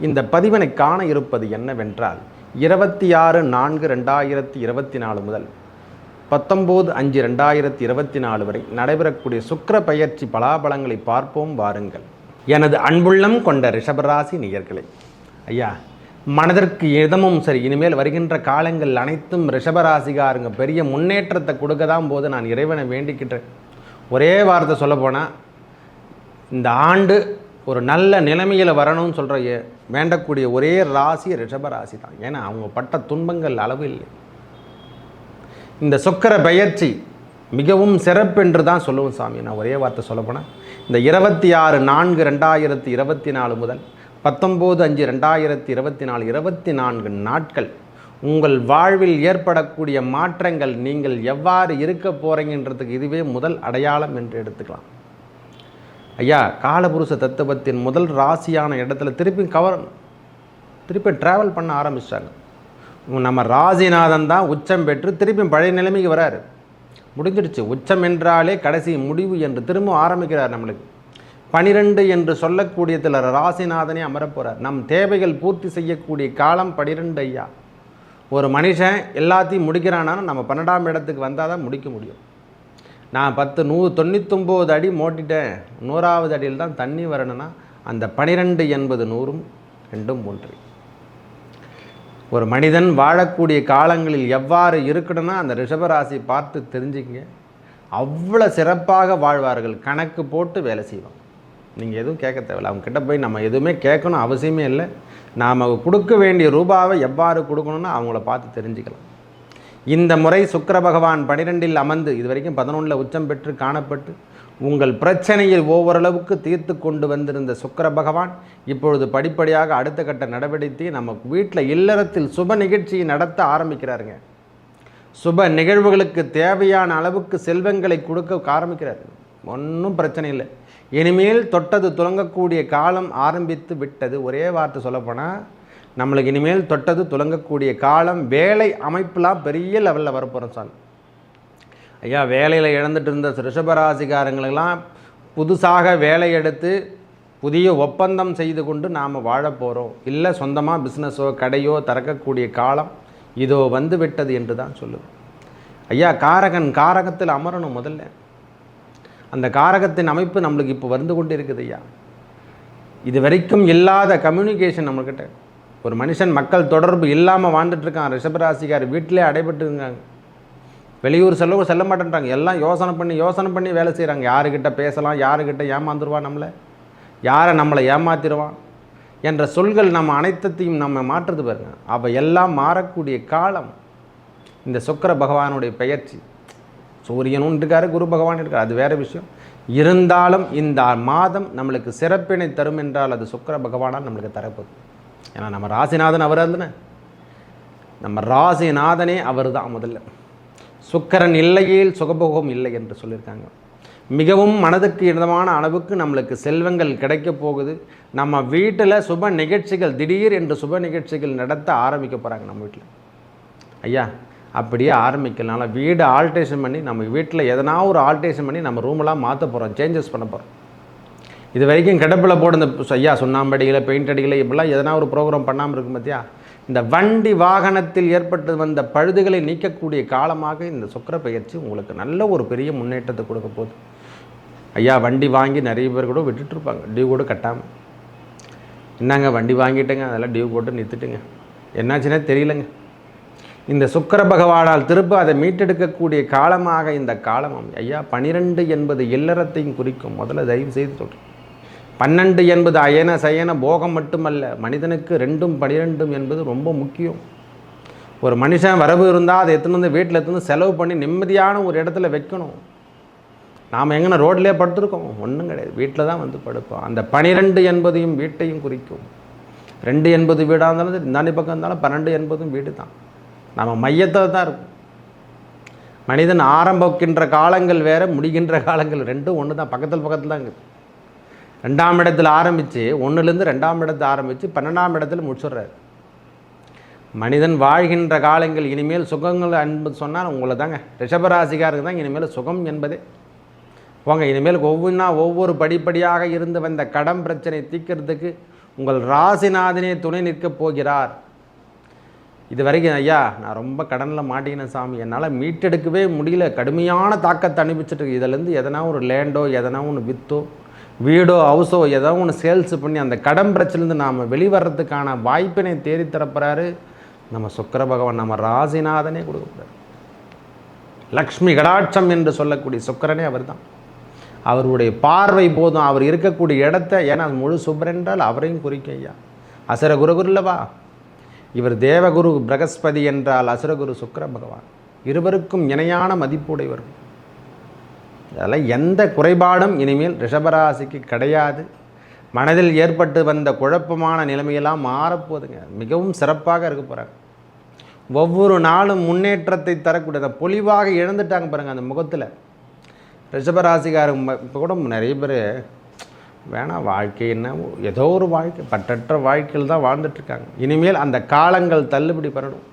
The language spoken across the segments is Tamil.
இந்த பதிவினை காண இருப்பது என்னவென்றால் இருபத்தி ஆறு நான்கு ரெண்டாயிரத்தி இருபத்தி நாலு முதல் பத்தொம்போது அஞ்சு ரெண்டாயிரத்தி இருபத்தி நாலு வரை நடைபெறக்கூடிய சுக்கர பயிற்சி பலாபலங்களை பார்ப்போம் வாருங்கள். எனது அன்புள்ளம் கொண்ட ரிஷபராசி நேயர்களே ஐயா மனதிற்கு இதமும் சரி இனிமேல் வருகின்ற காலங்கள் அனைத்தும் ரிஷபராசிகாருங்க பெரிய முன்னேற்றத்தை கொடுக்க தான் போது நான் இறைவனை வேண்டிக்கிட்டேன். ஒரே வார்த்தை சொல்ல போனால் இந்த ஆண்டு ஒரு நல்ல நிலைமையில் வரணும்னு சொல்கிற வேண்டக்கூடிய ஒரே ராசி ரிஷப ராசி தான். ஏன்னா அவங்க பட்ட துன்பங்கள் அளவு இல்லை. இந்த சொக்கர பெயர்ச்சி மிகவும் சிறப்பென்று தான் சொல்லுவோம் சாமி. நான் ஒரே வார்த்தை சொல்லப்போனால் இந்த இருபத்தி ஆறு நான்கு ரெண்டாயிரத்தி இருபத்தி நாலு முதல் பத்தொம்போது அஞ்சு ரெண்டாயிரத்தி இருபத்தி நாலு இருபத்தி நான்கு நாட்கள் உங்கள் வாழ்வில் ஏற்படக்கூடிய மாற்றங்கள் நீங்கள் எவ்வாறு இருக்க போகிறீங்கன்றதுக்கு இதுவே முதல் அடையாளம் என்று எடுத்துக்கலாம். ஐயா காலபுருஷ தத்துவத்தின் முதல் ராசியான இடத்துல திருப்பி கவர் திருப்பி ட்ராவல் பண்ண ஆரம்பிச்சிட்டாங்க. நம்ம ராசிநாதன் தான் உச்சம் பெற்று திருப்பி பழைய நிலைமைக்கு வராரு. முடிஞ்சிடுச்சு. உச்சம் என்றாலே கடைசி முடிவு என்று திரும்ப ஆரம்பிக்கிறார் நம்மளுக்கு. பனிரெண்டு என்று சொல்லக்கூடியதில் ராசிநாதனே அமரப்போகிறார் நம் தேவைகள் பூர்த்தி செய்யக்கூடிய காலம் பனிரெண்டு ஐயா. ஒரு மனுஷன் எல்லாத்தையும் முடிக்கிறானா நம்ம பன்னெண்டாம் இடத்துக்கு வந்தால் தான் முடிக்க முடியும். நான் பத்து நூ தொண்ணூத்தொம்பது அடி மோட்டிட்டேன். நூறாவது அடியில் தான் தண்ணி வரணும்னா அந்த பனிரெண்டு என்பது நூறும் ரெண்டும் ஒன்று. ஒரு மனிதன் வாழக்கூடிய காலங்களில் எவ்வாறு இருக்கணும்னா அந்த ரிஷபராசி பார்த்து தெரிஞ்சுக்கங்க. அவ்வளோ சிறப்பாக வாழ்வார்கள். கணக்கு போட்டு வேலை செய்வாங்க. நீங்கள் எதுவும் கேட்க தேவையில்ல. அவங்க கிட்ட போய் நம்ம எதுவுமே கேட்கணும் அவசியமே இல்லை. நாம் கொடுக்க வேண்டிய ரூபாவை எவ்வாறு கொடுக்கணும்னு அவங்கள பார்த்து தெரிஞ்சுக்கலாம். இந்த முறை சுக்கர பகவான் பனிரெண்டில் அமர்ந்து இது வரைக்கும் பதினொன்றில் உச்சம் பெற்று காணப்பட்டு உங்கள் பிரச்சனையில் ஓவரளவுக்கு தீர்த்து கொண்டு வந்திருந்த சுக்கர பகவான் இப்பொழுது படிப்படியாக அடுத்த கட்ட நடவடிக்கையை நம்ம வீட்டில் இல்லறத்தில் சுப நிகழ்ச்சியை நடத்த ஆரம்பிக்கிறாருங்க. சுப நிகழ்வுகளுக்கு தேவையான அளவுக்கு செல்வங்களை கொடுக்க ஆரம்பிக்கிறார். ஒன்றும் பிரச்சனை இல்லை. இனிமேல் தொட்டது துலங்கக்கூடிய காலம் ஆரம்பித்து விட்டது. ஒரே வார்த்தை சொல்லப்போனால் நம்மளுக்கு இனிமேல் தொட்டது துலங்கக்கூடிய காலம் வேலை அமைப்புலாம் பெரிய லெவலில் வரப்போகிறோம் சார் ஐயா வேலையில் இழந்துட்டு இருந்த ரிஷபராசிக்காரங்களுக்கெல்லாம் புதுசாக வேலை எடுத்து புதிய ஒப்பந்தம் செய்து கொண்டு நாம் வாழ போகிறோம் இல்லை சொந்தமாக பிஸ்னஸோ கடையோ திறக்கக்கூடிய காலம் இதோ வந்து விட்டது என்று தான் சொல்லுது. ஐயா காரகன் காரகத்தில் அமரணும் முதல்ல. அந்த காரகத்தின் அமைப்பு நம்மளுக்கு இப்போ வந்து கொண்டு இருக்குது ஐயா. இது வரைக்கும் இல்லாத கம்யூனிகேஷன் நம்மக்கிட்ட ஒரு மனுஷன் மக்கள் தொடர்பு இல்லாமல் வாழ்ந்துட்டுருக்கான். ரிஷபராசிக்கார் வீட்டிலே அடைபட்டு இருக்காங்க வெளியூர் செல்லவும் செல்ல மாட்டேன்றாங்க. எல்லாம் யோசனை பண்ணி யோசனை பண்ணி வேலை செய்கிறாங்க யாருக்கிட்ட பேசலாம் யாருக்கிட்ட ஏமாந்துருவான் நம்மளை? யாரை நம்மளை ஏமாத்திடுவான்? என்ற சொல்கள் நம்ம அனைத்தத்தையும் நம்ம மாற்றுறது பாருங்க. அவ எல்லாம் மாறக்கூடிய காலம். இந்த சுக்கர பகவானுடைய பெயர்ச்சி. சூரியனும் இருக்காரு குரு பகவான் இருக்கார். அது வேறு விஷயம். இருந்தாலும் இந்த மாதம் நம்மளுக்கு சிறப்பினை தரும் என்றால் அது சுக்கர பகவானால் நம்மளுக்கு தரப்போகுது. ஏன்னா நம்ம ராசிநாதன் அவர் தானே நம்ம ராசிநாதனே அவர் தான் முதல்ல. சுக்கரன் இல்லையேல் சுகபோகம் இல்லை என்று சொல்லியிருக்காங்க. மிகவும் மனதுக்கு இதமான அளவுக்கு நம்மளுக்கு செல்வங்கள் கிடைக்க போகுது. நம்ம வீட்டில் சுப நிகழ்ச்சிகள் திடீர் என்று சுப நிகழ்ச்சிகள் நடத்த ஆரம்பிக்க போகிறாங்க நம்ம வீட்டில். ஐயா அப்படியே ஆரம்பிக்கலனால வீடு ஆல்ட்ரேஷன் பண்ணி நம்ம வீட்டில் எதனா ஒரு ஆல்ட்ரேஷன் பண்ணி நம்ம ரூமெல்லாம் மாற்ற போகிறோம் சேஞ்சஸ் பண்ண போகிறோம் இது வரைக்கும் கிடப்பில் போட இந்த ஐயா சுண்ணாம்படிகளை பெயிண்ட் அடிகளை இப்படிலாம் எதனா ஒரு ப்ரோக்ராம் பண்ணாமல் இருக்கும் பார்த்தியா இந்த வண்டி வாகனத்தில் ஏற்பட்டு வந்த பழுதுகளை நீக்கக்கூடிய காலமாக இந்த சுக்கர பயிற்சி உங்களுக்கு நல்ல ஒரு பெரிய முன்னேற்றத்தை கொடுக்க போகுது. ஐயா வண்டி வாங்கி நிறைய பேர் கூட விட்டுட்டு இருப்பாங்க டியூ கூட கட்டாமல் என்னங்க வண்டி வாங்கிட்டேங்க அதெல்லாம் டியூ போட்டு நிறுத்திட்டுங்க. என்னாச்சுன்னே தெரியலங்க. இந்த சுக்கர பகவானால் திரும்ப அதை மீட்டெடுக்கக்கூடிய காலமாக இந்த காலம் ஐயா பனிரெண்டு என்பது இல்லறத்தையும் குறிக்கும். முதல்ல தயவு செய்து சொல்கிறேன் பன்னெண்டு என்பது அயன சயன போகம் மட்டுமல்ல மனிதனுக்கு ரெண்டும் பனிரெண்டும் என்பது ரொம்ப முக்கியம். ஒரு மனுஷன் வரவு இருந்தால் அதை எடுத்துன்னு வந்து வீட்டில் எடுத்துன்னு செலவு பண்ணி நிம்மதியான ஒரு இடத்துல வைக்கணும். நாம் எங்கன்னா ரோட்லேயே படுத்துருக்கோம். ஒன்றும் கிடையாது. வீட்டில் தான் வந்து படுப்போம். அந்த பனிரெண்டு என்பதையும் வீட்டையும் குறிக்கும். ரெண்டு என்பது வீடாக இருந்தாலும் சரி இந்தாண்டி பக்கம் இருந்தாலும் பன்னெண்டு என்பதும் வீடு தான். நம்ம மையத்தில் தான் இருக்கும். மனிதன் ஆரம்பிக்கின்ற காலங்கள் வேறு முடிகின்ற காலங்கள் ரெண்டும் ஒன்று தான் பக்கத்தில் பக்கத்தில் தான் இருக்குது. ரெண்டாம் இடத்துல ஆரம்பித்து ஒன்றுலேருந்து ரெண்டாம் இடத்தை ஆரம்பித்து பன்னெண்டாம் இடத்துல முடிச்சிடுறாரு. மனிதன் வாழ்கின்ற காலங்கள் இனிமேல் சுகங்கள் என்பது சொன்னால் உங்களை தாங்க. ரிஷபராசிக்காருக்கு தான் இனிமேல் சுகம் என்பதே. போங்க இனிமேல் ஒவ்வொன்றா ஒவ்வொரு படிப்படியாக இருந்து வந்த கடன் பிரச்சனை தீர்க்கறதுக்கு உங்கள் ராசிநாதனே துணை நிற்கப் போகிறார். இது வரைக்கும் ஐயா நான் ரொம்ப கடனில் மாட்டிக்கினேன் சாமி. என்னால் மீட்டெடுக்கவே முடியல. கடுமையான தாக்கத்தை அனுப்பிச்சிட்டு இதிலேருந்து இதுலேருந்து எதனா ஒரு லேண்டோ எதனா ஒன்று வித்தோ வீடோ ஹவுஸோ ஏதோ ஒன்று சேல்ஸ் பண்ணி அந்த கடன் பிரச்சனைலேருந்து நாம் வெளிவரத்துக்கான வாய்ப்பினை தேடி நம்ம சுக்கிர பகவான் நம்ம ராசிநாதனே கொடுக்கப்படுறாரு. லக்ஷ்மி கடாட்சம் என்று சொல்லக்கூடிய சுக்கிரனே அவர்தான். அவருடைய பார்வை போதும் அவர் இருக்கக்கூடிய இடத்த ஏன்னா முழு சுப்பர் என்றால் அவரையும் குறிக்கும் ஐயா. அசுர குருகுரு இல்லவா இவர் தேவகுரு பிரகஸ்பதி என்றால் அசுரகுரு சுக்கர பகவான். இருவருக்கும் இணையான மதிப்புடையவர்கள் அதெல்லாம் எந்த குறைபாடும் இனிமேல் ரிஷபராசிக்கு கிடையாது. மனதில் ஏற்பட்டு வந்த குழப்பமான நிலைமையெல்லாம் மாறப்போகுதுங்க. மிகவும் சிறப்பாக இருக்க போகிறாங்க ஒவ்வொரு நாளும் முன்னேற்றத்தை தரக்கூடிய அந்த பொலிவாக இழந்துட்டாங்க பாருங்கள் அந்த முகத்தில். ரிஷபராசிக்கார இப்போ கூட நிறைய பேர் வேணாம் வாழ்க்கை என்ன ஏதோ ஒரு வாழ்க்கை பற்றற்ற வாழ்க்கையில் தான் வாழ்ந்துட்டுருக்காங்க இனிமேல் அந்த காலங்கள் தள்ளுபடி பண்ணணும்.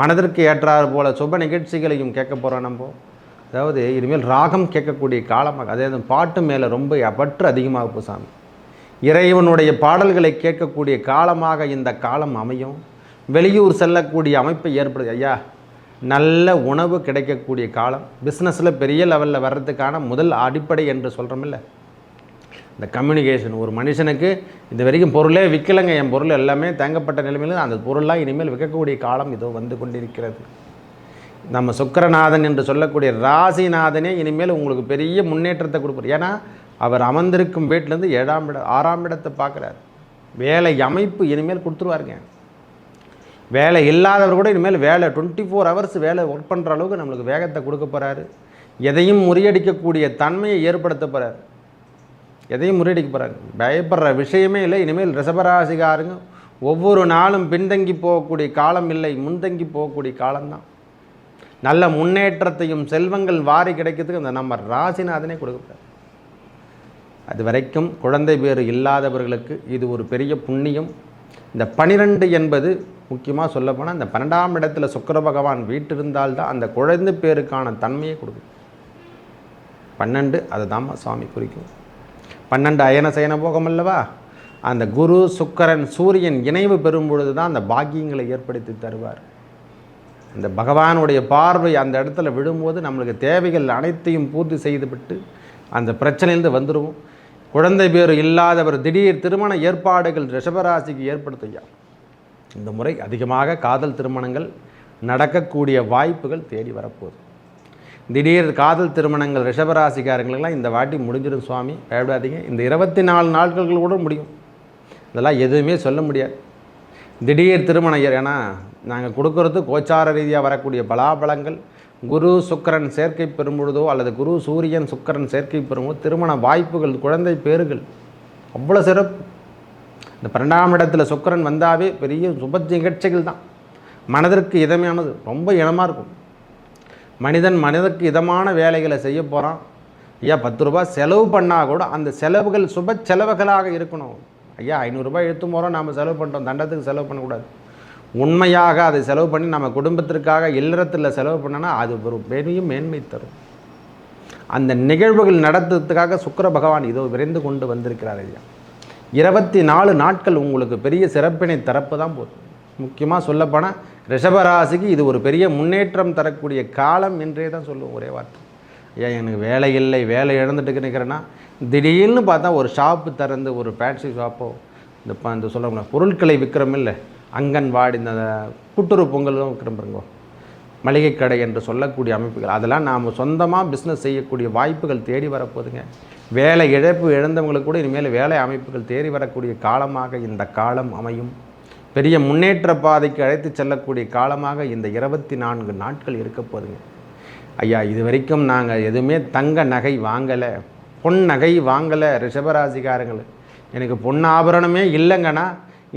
மனதிற்கு ஏற்றாறு போல சுப நிகழ்ச்சிகளையும் கேட்க போகிறோம் நம்ம. அதாவது இனிமேல் ராகம் கேட்கக்கூடிய காலமாக அதே பாட்டு மேலே ரொம்ப பற்று அதிகமாக பூசாமி இறைவனுடைய பாடல்களை கேட்கக்கூடிய காலமாக இந்த காலம் அமையும். வெளியூர் செல்லக்கூடிய அமைப்பை ஏற்படுது. ஐயா நல்ல உணவு கிடைக்கக்கூடிய காலம். பிஸ்னஸில் பெரிய லெவலில் வர்றதுக்கான முதல் அடிப்படை என்று சொல்கிறோமில்ல இந்த கம்யூனிகேஷன் ஒரு மனுஷனுக்கு இது வரைக்கும் பொருளே விற்கலைங்க என் பொருள் எல்லாமே தேங்கப்பட்ட நிலைமையில் அந்த பொருளாக இனிமேல் விற்கக்கூடிய காலம் இதோ வந்து கொண்டிருக்கிறது. நம்ம சுக்கரநாதன் என்று சொல்லக்கூடிய ராசிநாதனே இனிமேல் உங்களுக்கு பெரிய முன்னேற்றத்தை கொடுப்பார். ஏன்னா அவர் அமர்ந்திருக்கும் வீட்டிலேருந்து ஏழாம் இடம் ஆறாம் இடத்தை பார்க்குறாரு. வேலை அமைப்பு இனிமேல் கொடுத்துருவாருங்க. வேலை இல்லாதவர் கூட இனிமேல் வேலை டுவெண்ட்டி ஃபோர் ஹவர்ஸ் வேலை ஒர்க் பண்ணுற அளவுக்கு நம்மளுக்கு வேகத்தை கொடுக்க போகிறாரு எதையும் முறியடிக்கக்கூடிய தன்மையை ஏற்படுத்த போகிறார் எதையும் முறியடிக்க போகிறாங்க பயப்படுற விஷயமே இல்லை. இனிமேல் ரிசபராசிகாருங்க ஒவ்வொரு நாளும் பின்தங்கி போகக்கூடிய காலம் இல்லை. முன்தங்கி போகக்கூடிய காலம்தான். நல்ல முன்னேற்றத்தையும் செல்வங்கள் வாரி கிடைக்கிறதுக்கு அந்த நம்ம ராசிநாதனே கொடுக்குறார் அது வரைக்கும் குழந்தை பேர் இல்லாதவர்களுக்கு இது ஒரு பெரிய புண்ணியம். இந்த பனிரெண்டு என்பது முக்கியமாக சொல்லப்போனால் இந்த பன்னெண்டாம் இடத்துல சுக்கர பகவான் வீட்டிருந்தால்தான் அந்த குழந்தை பேருக்கான தன்மையை கொடுக்கும். பன்னெண்டு அதை தான் சுவாமி குறிக்கும். பன்னெண்டு அயன சயன போகம் அல்லவா? அந்த குரு சுக்கரன் சூரியன் இணைவு பெறும் பொழுது தான் அந்த பாக்கியங்களை ஏற்படுத்தி தருவார். இந்த பகவானுடைய பார்வை அந்த இடத்துல விழும்போது நம்மளுக்கு தேவைகள் அனைத்தையும் பூர்த்தி செய்துவிட்டு அந்த பிரச்சனையிலேருந்து வந்துடுவோம் குழந்தை பேர் இல்லாதவர் திடீர் திருமண ஏற்பாடுகள் ரிஷபராசிக்கு ஏற்படுத்தையா இந்த முறை அதிகமாக காதல் திருமணங்கள் நடக்கக்கூடிய வாய்ப்புகள் தேடி வரப்போகுது. திடீர் காதல் திருமணங்கள் ரிஷபராசிக்காரங்களுக்கெல்லாம் இந்த வாட்டி முடிஞ்சிடும் சுவாமி. பயப்படாதீங்க. இந்த இருபத்தி நாலு நாட்கள் கூட முடியும். இதெல்லாம் எதுவுமே சொல்ல முடியாது. திடீர் திருமணையர் ஏன்னா நாங்கள் கொடுக்கறது கோச்சார ரீதியாக வரக்கூடிய பலாபலங்கள். குரு சுக்கரன் சேர்க்கை பெறும்பொழுதோ அல்லது குரு சூரியன் சுக்கரன் சேர்க்கை பெறும்போது திருமண வாய்ப்புகள் குழந்தை பேறுகள் அவ்வளோ சிறப்பு. இந்த பன்னெண்டாம் இடத்துல சுக்கரன் வந்தாவே பெரிய சுப நிகழ்ச்சிகள் தான். மனதிற்கு இதமையானது ரொம்ப இனமாக இருக்கும். மனிதன் மனிதனுக்கு இதமான வேலைகளை செய்ய போகிறான் ஐயா பத்து ரூபாய் செலவு பண்ணால் கூட அந்த செலவுகள் சுப செலவுகளாக இருக்கணும். ஐயா ஐநூறுரூபா எடுத்து போகிறோம் நாம் செலவு பண்ணுறோம் தண்டத்துக்கு செலவு பண்ணக்கூடாது. உண்மையாக அதை செலவு பண்ணி நம்ம குடும்பத்திற்காக இல்லறத்தில் செலவு பண்ணனா அது ஒரு பெரிய மேன்மை தரும். அந்த நிகழ்வுகள் நடத்துறதுக்காக சுக்கர பகவான் இதோ விரைந்து கொண்டு வந்திருக்கிறார் ஐயா. இருபத்தி நாலு நாட்கள் உங்களுக்கு பெரிய சிறப்பினை தரப்பு தான் போதும். முக்கியமாக சொல்லப்போனால் ரிஷபராசிக்கு இது ஒரு பெரிய முன்னேற்றம் தரக்கூடிய காலம் என்றே தான் சொல்லுவோம் ஒரே வார்த்தை. ஏன் எனக்கு வேலை இல்லை வேலை இழந்துட்டு நிற்கிறேன்னா திடீர்னு பார்த்தா ஒரு ஷாப்பு திறந்து ஒரு ஃபேன்சி ஷாப்போ இந்த ப இந்த சொல்ல பொருட்களை விற்கிறோம் இல்லை. அங்கன்வாடி இந்த கூட்டுறவு பொங்கலும் விற்கிறோம் பாருங்க. மளிகை கடை என்று சொல்லக்கூடிய அமைப்புகள். அதெல்லாம் நாம் சொந்தமாக பிஸ்னஸ் செய்யக்கூடிய வாய்ப்புகள் தேடி வரப்போகுதுங்க. வேலை இழப்பு இழந்தவங்களுக்கு கூட இனிமேல் வேலை அமைப்புகள் தேடி வரக்கூடிய காலமாக இந்த காலம் அமையும். பெரிய முன்னேற்ற பாதைக்கு அழைத்து செல்லக்கூடிய காலமாக இந்த இருபத்தி நான்கு நாட்கள் இருக்க போகுதுங்க. ஐயா இது வரைக்கும் நாங்கள் எதுவுமே தங்க நகை வாங்கலை. பொன் நகை வாங்கலை ரிஷபராசிக்காரங்கள். எனக்கு பொன்னாபரணமே இல்லைங்கன்னா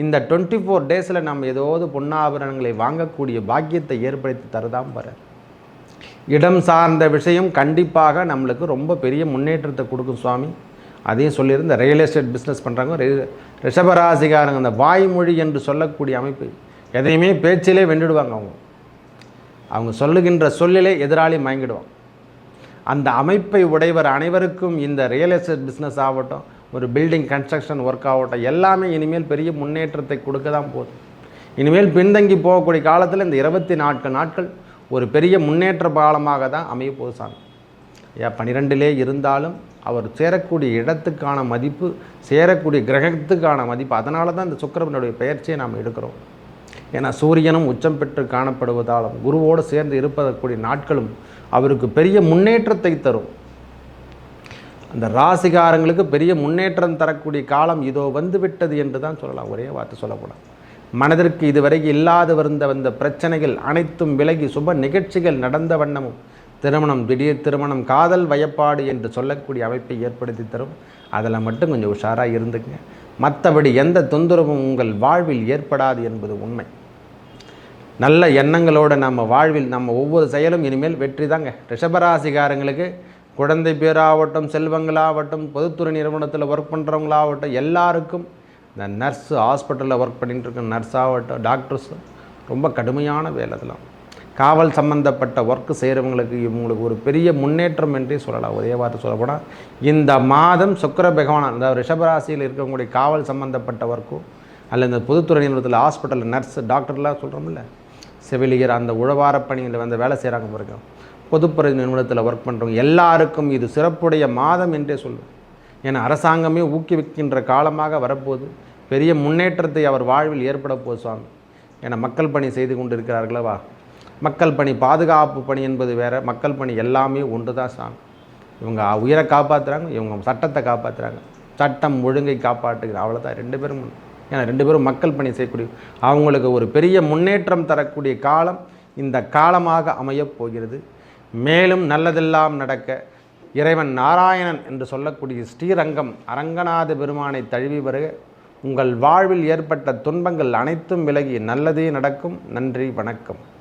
இந்த டுவெண்ட்டி ஃபோர் டேஸில் நம்ம ஏதாவது பொன்னாபரணங்களை வாங்கக்கூடிய பாக்கியத்தை ஏற்படுத்தி தரதான் பாரு இடம் சார்ந்த விஷயம் கண்டிப்பாக நம்மளுக்கு ரொம்ப பெரிய முன்னேற்றத்தை கொடுக்கும் சுவாமி. அதையும் சொல்லியிருந்த ரியல் எஸ்டேட் பிஸ்னஸ் பண்ணுறாங்க ரிஷபராசிகாரங்க அந்த வாய்மொழி என்று சொல்லக்கூடிய அமைப்பு எதையுமே பேச்சிலே வென்றுடுவாங்க அவங்க. அவங்க சொல்லுகின்ற சொல்லிலே எதிராளி மயங்கிடுவாங்க. அந்த அமைப்பை உடையவர் அனைவருக்கும் இந்த ரியல் எஸ்டேட் பிஸ்னஸ் ஆகட்டும் ஒரு பில்டிங் கன்ஸ்ட்ரக்ஷன் ஒர்க் ஆகட்டும் எல்லாமே இனிமேல் பெரிய முன்னேற்றத்தை கொடுக்க தான் போகுது. இனிமேல் பின்தங்கி போகக்கூடிய காலத்தில் இந்த இருபத்தி நான்கு நாட்கள் ஒரு பெரிய முன்னேற்ற பாலமாக தான் அமைய போகுது சாமி. ஏன் பன்னிரெண்டிலே இருந்தாலும் அவர் சேரக்கூடிய இடத்துக்கான மதிப்பு சேரக்கூடிய கிரகத்துக்கான மதிப்பு அதனால தான் இந்த சுக்கரவனுடைய பெயர்ச்சியை நாம் எடுக்கிறோம். ஏன்னா சூரியனும் உச்சம் பெற்று காணப்படுவதாலும் குருவோடு சேர்ந்து இருப்பதற்குரிய நாட்களும் அவருக்கு பெரிய முன்னேற்றத்தை தரும். அந்த ராசிகாரங்களுக்கு பெரிய முன்னேற்றம் தரக்கூடிய காலம் இதோ வந்து விட்டது என்று தான் சொல்லலாம். ஒரே வார்த்தை சொல்லக்கூடாது மனதிற்கு இதுவரை இல்லாது வந்த வந்த பிரச்சனைகள் அனைத்தும் விலகி சுப நிகழ்ச்சிகள் நடந்த வண்ணமும் திருமணம் திடீர் திருமணம் காதல் வயப்பாடு என்று சொல்லக்கூடிய அமைப்பை ஏற்படுத்தி தரும். அதில் மட்டும் கொஞ்சம் உஷாராக இருந்துங்க மற்றபடி எந்த தொந்தரவும் உங்கள் வாழ்வில் ஏற்படாது என்பது உண்மை. நல்ல எண்ணங்களோடு நம்ம வாழ்வில் நம்ம ஒவ்வொரு செயலும் இனிமேல் வெற்றி தாங்க. ரிஷபராசிகாரங்களுக்கு குழந்தை பேராகட்டும் செல்வங்களாகட்டும் பொதுத்துறை நிறுவனத்தில் ஒர்க் பண்ணுறவங்களாகட்டும் எல்லாருக்கும் இந்த நர்ஸு ஹாஸ்பிட்டலில் ஒர்க் பண்ணிட்டு இருக்க நர்ஸாகட்டும் டாக்டர்ஸும் ரொம்ப கடுமையான வேலை அதெல்லாம் காவல் சம்பந்தப்பட்ட ஒர்க்கு செய்கிறவங்களுக்கு இவங்களுக்கு ஒரு பெரிய முன்னேற்றம் என்றே சொல்லலாம். ஒரே வார்த்தை சொல்லப்போனால் இந்த மாதம் சுக்கர பகவான் அந்த ரிஷபராசியில் இருக்கக்கூடிய காவல் சம்பந்தப்பட்ட ஒர்க்கும் அல்ல இந்த பொதுத்துறை நிறுவனத்தில் ஹாஸ்பிட்டலில் நர்ஸு டாக்டர்லாம் சொல்கிறோம்ல செவிலியர் அந்த உழவார பணியில் வந்து வேலை செய்கிறாங்க பாருங்க. பொதுப்புறை நிறுவனத்தில் ஒர்க் பண்ணுறவங்க எல்லாருக்கும் இது சிறப்புடைய மாதம் என்றே சொல்லுவேன் ஏன்னா அரசாங்கமே ஊக்குவிக்கின்ற காலமாக வரப்போகுது. பெரிய முன்னேற்றத்தை அவர் வாழ்வில் ஏற்பட போது சுவாமி. ஏன்னா மக்கள் பணி செய்து கொண்டு இருக்கிறார்களவா மக்கள் பணி பாதுகாப்பு பணி என்பது வேறு மக்கள் பணி எல்லாமே ஒன்று தான் சாமி. இவங்க உயிரை காப்பாற்றுறாங்க இவங்க சட்டத்தை காப்பாற்றுறாங்க சட்டம் ஒழுங்கை காப்பாற்றுகிற அவ்வளோதான் ரெண்டு பேரும் ஏன்னா ரெண்டு பேரும் மக்கள் பணி செய்யக்கூடிய அவங்களுக்கு ஒரு பெரிய முன்னேற்றம் தரக்கூடிய காலம் இந்த காலமாக அமையப் போகிறது. மேலும் நல்லதெல்லாம் நடக்க இறைவன் நாராயணன் என்று சொல்லக்கூடிய ஸ்ரீரங்கம் அரங்கநாத பெருமானை தழுவி வருக. உங்கள் வாழ்வில் ஏற்பட்ட துன்பங்கள் அனைத்தும் விலகி நல்லதே நடக்கும். நன்றி வணக்கம்.